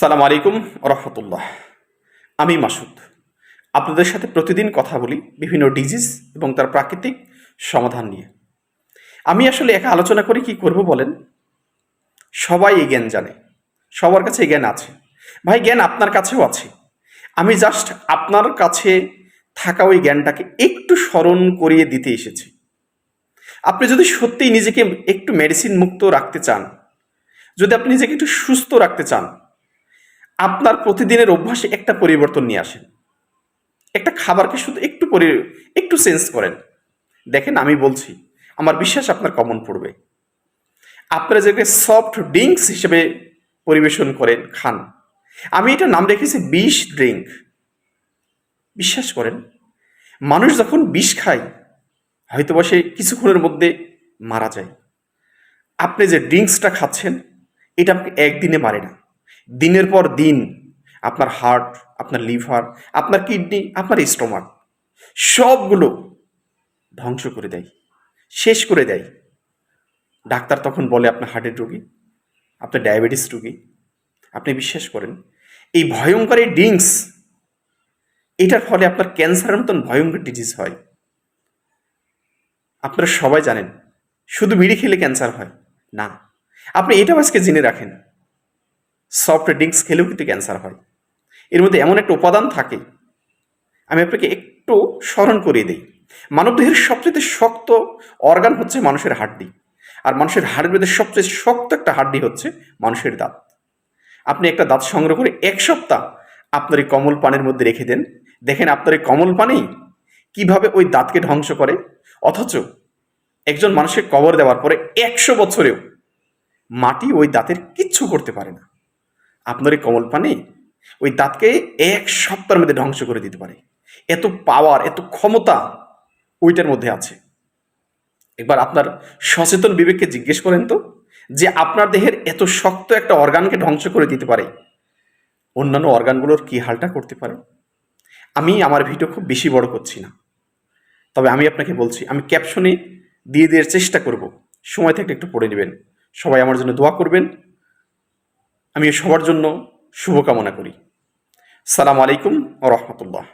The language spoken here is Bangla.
সালাম আলাইকুম রহমতুল্লাহ। আমি মাসুদ। আপনাদের সাথে প্রতিদিন কথা বলি বিভিন্ন ডিজিজ এবং তার প্রাকৃতিক সমাধান নিয়ে। আমি আসলে একা আলোচনা করি কি করব বলেন? সবাই এই জ্ঞান জানে। সবার কাছে জ্ঞান আছে। ভাই, জ্ঞান আপনার কাছেও আছে। আমি জাস্ট আপনার কাছে থাকা ওই জ্ঞানটাকে একটু স্মরণ করিয়ে দিতে এসেছি। আপনি যদি সত্যিই নিজেকে একটু মেডিসিন মুক্ত রাখতে চান, যদি আপনি নিজেকে একটু সুস্থ রাখতে চান আপনার প্রতিদিনের অভ্যাসে একটা পরিবর্তন নিয়ে আসেন। একটা খাবারকে শুধু একটু পরি, একটু চেঞ্জ করেন। দেখেন আমি বলছি, আমার বিশ্বাস আপনার কমন পড়বে। আপনারা যেটাকে সফট ড্রিঙ্কস হিসেবে পরিবেশন করেন, খান। আমি এটা নাম রেখেছি বিষ ড্রিঙ্ক বিশ্বাস করেন, মানুষ যখন বিষ খায় হয়তো বা সে কিছুক্ষণের মধ্যে মারা যায়। আপনি যে ড্রিঙ্কসটা খাচ্ছেন, এটা আপনাকে একদিনে মারে না। দিনের পর দিন আপনার হার্ট, আপনার লিভার, আপনার কিডনি, আপনার স্টোমাক সবগুলো ধ্বংস করে দেয়, শেষ করে দেয়। ডাক্তার তখন বলে, আপনার হার্টের রোগী, আপনার ডায়াবেটিস রোগী, আপনি বিশ্বাস করেন, এই ভয়ঙ্কর এই ড্রিঙ্কস এটার ফলে আপনার ক্যান্সারের মতন ভয়ঙ্কর ডিজিজ হয়। আপনারা সবাই জানেন, শুধু বিড়ি খেলে ক্যান্সার হয়, না। আপনি এটাও আজকে জেনে রাখেন। সফট ড্রিঙ্কস খেলেও কিন্তু ক্যান্সার হয়। এর মধ্যে এমন একটা উপাদান থাকে, আমি আপনাকে একটু স্মরণ করিয়ে দিই। মানবদেহের সবচেয়ে শক্ত অর্গান হচ্ছে মানুষের হাড্ডি। আর মানুষের হাড়ের মধ্যে সবচেয়ে শক্ত একটা হাড্ডি হচ্ছে মানুষের দাঁত। আপনি একটা দাঁত সংগ্রহ করে এক সপ্তাহ আপনার এই কমল পানের মধ্যে রেখে দেন। দেখেন আপনার এই কমল পানি কীভাবে ওই দাঁতকে ধ্বংস করে। অথচ একজন মানুষের কবর দেওয়ার পরে একশো বছরেও মাটি ওই দাঁতের কিচ্ছু করতে পারে না। আপনার এই কমল পানি ওই দাঁতকে এক সপ্তাহের মধ্যে ধ্বংস করে দিতে পারে। এত পাওয়ার এত ক্ষমতা ওইটার মধ্যে আছে। একবার আপনার সচেতন বিবেককে জিজ্ঞেস করেন তো, যে আপনার দেহের এত শক্ত একটা অর্গানকে ধ্বংস করে দিতে পারে। অন্যান্য অর্গানগুলোর কি হালটা করতে পারে? আমি আমার ভিডিও খুব বেশি বড় করছি না। তবে আমি আপনাকে বলছি, আমি ক্যাপশনে দিয়ে দেওয়ার চেষ্টা করব। সময় থেকে একটু পড়ে নেবেন। সবাই আমার জন্য দোয়া করবেন। আমি সবার জন্য শুভকামনা করি। সালাম আলাইকুম রহমতুল্লাহ।